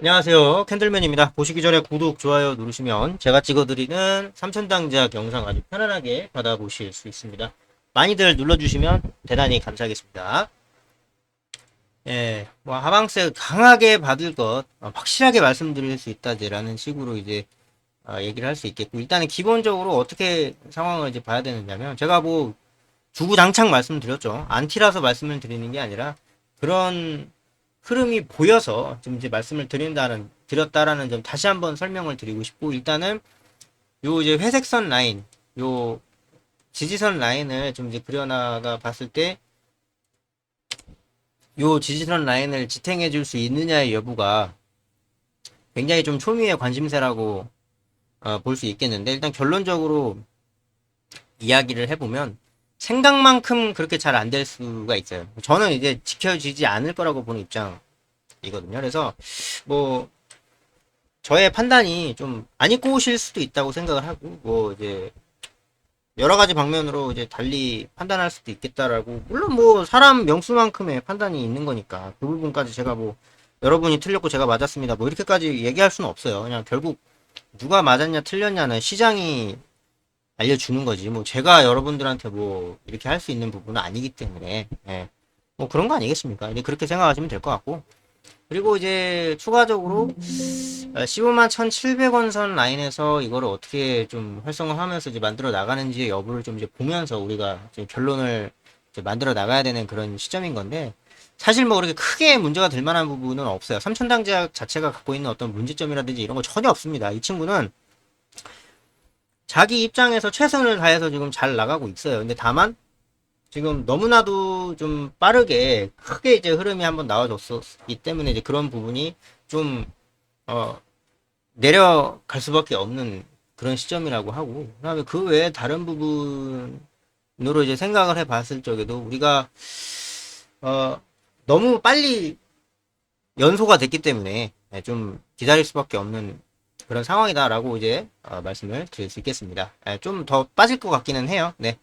안녕하세요. 캔들맨입니다. 보시기 전에 구독, 좋아요 누르시면 제가 찍어드리는 삼천당작 영상 아주 편안하게 받아보실 수 있습니다. 많이들 눌러주시면 대단히 감사하겠습니다. 예, 뭐 하방세 강하게 받을 것 어, 확실하게 말씀드릴 수 있다지라는 식으로 이제 어, 얘기를 할 수 있겠고 일단은 기본적으로 어떻게 상황을 이제 봐야 되느냐면 제가 뭐 주구장창 말씀드렸죠. 안티라서 말씀을 드리는 게 아니라 그런 흐름이 보여서 지금 이제 말씀을 드린다는 드렸다라는 점 다시 한번 설명을 드리고 싶고 일단은 요 이제 회색선 라인 요 지지선 라인을 좀 이제 그려나가 봤을 때 요 지지선 라인을 지탱해 줄 수 있느냐의 여부가 굉장히 좀 초미의 관심사라고 어, 볼 수 있겠는데 일단 결론적으로 이야기를 해보면 생각만큼 그렇게 잘 안 될 수가 있어요. 저는 이제 지켜지지 않을 거라고 보는 입장 이거든요. 그래서 뭐 저의 판단이 좀 안 입고 오실 수도 있다고 생각을 하고 뭐 이제 여러 가지 방면으로 이제 달리 판단할 수도 있겠다라고 물론 뭐 사람 명수만큼의 판단이 있는 거니까 그 부분까지 제가 뭐 여러분이 틀렸고 제가 맞았습니다 뭐 이렇게까지 얘기할 수는 없어요. 그냥 결국 누가 맞았냐 틀렸냐는 시장이 알려주는 거지. 뭐 제가 여러분들한테 뭐 이렇게 할 수 있는 부분은 아니기 때문에 예. 뭐 그런 거 아니겠습니까? 이제 그렇게 생각하시면 될 것 같고 그리고 이제 추가적으로 15만 1,700원 선 라인에서 이거를 어떻게 좀 활성화하면서 이제 만들어 나가는지 여부를 좀 이제 보면서 우리가 이제 결론을 이제 만들어 나가야 되는 그런 시점인 건데 사실 뭐 그렇게 크게 문제가 될 만한 부분은 없어요. 삼천당 제약 자체가 갖고 있는 어떤 문제점이라든지 이런 거 전혀 없습니다. 이 친구는 자기 입장에서 최선을 다해서 지금 잘 나가고 있어요. 근데 다만 지금 너무나도 좀 빠르게 크게 이제 흐름이 한번 나와줬었기 때문에 이제 그런 부분이 좀 어, 내려갈 수밖에 없는 그런 시점이라고 하고 그 다음에 그 외에 다른 부분으로 이제 생각을 해 봤을 적에도 우리가 어, 너무 빨리 연소가 됐기 때문에 네, 좀 기다릴 수밖에 없는 그런 상황이다라고 이제 어, 말씀을 드릴 수 있겠습니다. 좀 더 빠질 것 같기는 해요. 네.